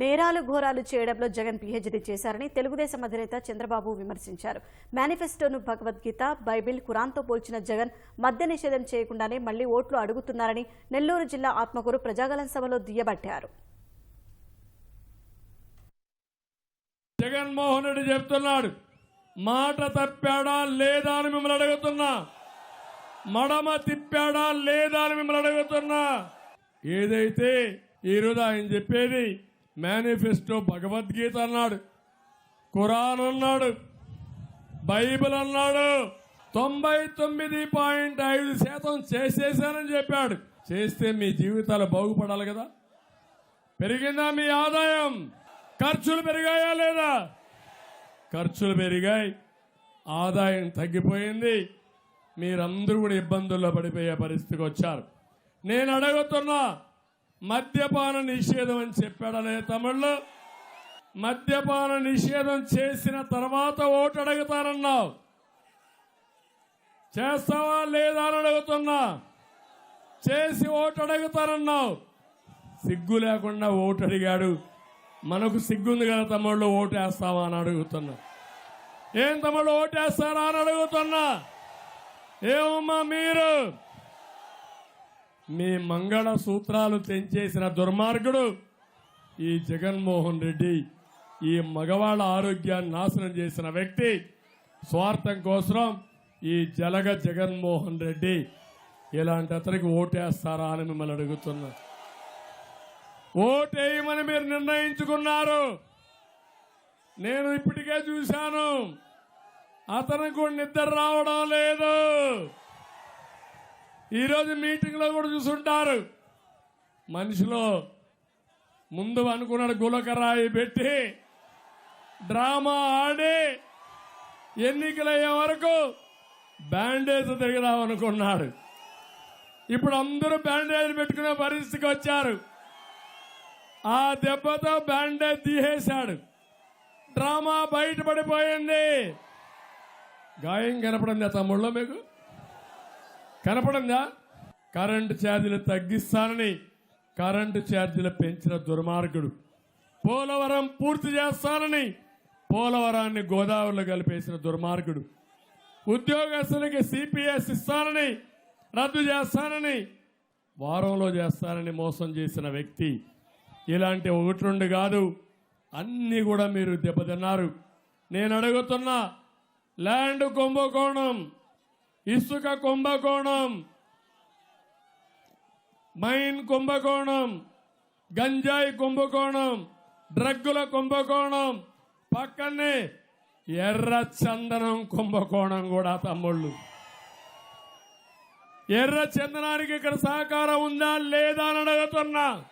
నేరాలు ఘోరాలు చేయడంలో జగన్ పీహెచ్డీ చేశారని తెలుగుదేశం అధినేత చంద్రబాబు విమర్శించారు. మేనిఫెస్టోను భగవద్గీత బైబిల్ ఖురాన్తో పోల్చిన జగన్ మద్య నిషేధం చేయకుండానే మళ్ళీ ఓట్లు అడుగుతున్నారని నెల్లూరు జిల్లా ఆత్మకూరు ప్రజాగలం సభలో దుయ్యబట్టారు. జగన్మోహన్ రెడ్డి చెప్తున్నాడు మాట తప్పాడా లేదా అని మిమ్మల్ని అడుగుతున్నా. మడమ తిప్పాడా లేదా అని మిమ్మల్ని అడుగుతున్నా. ఏదైతే ఈరోజు ఆయన చెప్పేది మేనిఫెస్టో భగవద్గీత అన్నాడు ఖురాన్ అన్నాడు బైబిల్ అన్నాడు. తొంభై తొమ్మిది పాయింట్ ఐదు శాతం చేసేసానని చెప్పాడు. చేస్తే మీ జీవితాలు బాగుపడాలి కదా? పెరిగిందా మీ ఆదాయం? ఖర్చులు పెరిగాయా లేదా? ఖర్చులు పెరిగాయి. ఆదాయం తగ్గిపోయింది. మీరందరూ కూడా ఇబ్బందుల్లో పడిపోయే పరిస్థితికి వచ్చారు. నేను అడుగుతున్నా మద్యపాన నిషేధం అని చెప్పాడనే తమిళ్ళు మద్యపాన నిషేధం చేసిన తర్వాత ఓటు అడుగుతారన్నావు చేస్తావా లేదా అని అడుగుతున్నా. చేసి ఓటు అడుగుతారన్నావు సిగ్గు లేకుండా ఓటు అడిగాడు. మనకు సిగ్గుంది కదా తమ్ముళ్ళు ఓటు వేస్తావా అని అడుగుతున్నా. ఏం తమ్ముళ్ళు ఓటు వేస్తారా అని అడుగుతున్నా. ఏమమ్మా మీరు? మీ మంగళ సూత్రాలు తెంచేసిన దుర్మార్గుడు ఈ జగన్మోహన్ రెడ్డి. ఈ మగవాళ్ళ ఆరోగ్యాన్ని నాశనం చేసిన వ్యక్తి. స్వార్థం కోసం ఈ జలగ జగన్మోహన్ రెడ్డి. ఇలాంటి అతనికి ఓటేస్తారా అని మిమ్మల్ని అడుగుతున్నా. ఓటేయమని మీరు నిర్ణయించుకున్నారు. నేను ఇప్పటికే చూశాను. అతనికి నిద్ర రావడం లేదు. ఈరోజు మీటింగ్లో కూడా చూసుంటారు. మనిషిలో ముందు అనుకున్నాడు గులకరాయి పెట్టి డ్రామా ఆడి ఎన్నికలయ్యే వరకు బ్యాండేజ్ తిరిగిదాం అనుకున్నాడు ఇప్పుడు అందరూ బ్యాండేజ్ పెట్టుకునే పరిస్థితికి వచ్చారు. ఆ దెబ్బతో బ్యాండేజ్ తీసేశాడు. డ్రామా బయటపడిపోయింది. గాయం కనపడిందా తమ్ముళ్ళో మీకు? కనపడంగా కరెంటు ఛార్జీలు తగ్గిస్తానని కరెంటు ఛార్జీలు పెంచిన దుర్మార్గుడు. పోలవరం పూర్తి చేస్తానని పోలవరాన్ని గోదావరిలో కలిపేసిన దుర్మార్గుడు. ఉద్యోగస్తులకి సిపిఎస్ ఇస్తానని రద్దు చేస్తానని వారంలో చేస్తానని మోసం చేసిన వ్యక్తి. ఇలాంటి ఒకటి రెండు కాదు అన్నీ కూడా మీరు దెబ్బతిన్నారు. నేను అడుగుతున్నా ల్యాండ్ కుంభకోణం ఇసుక కుంభకోణం. మైన్ కుంభకోణం. గంజాయి కుంభకోణం. డ్రగ్గుల కుంభకోణం. పక్కనే ఎర్ర చందనం కుంభకోణం కూడా తమ్ముళ్ళు. ఎర్ర చందనానికి ఇక్కడ సహకారం ఉందా లేదా అని అడుగుతున్నా.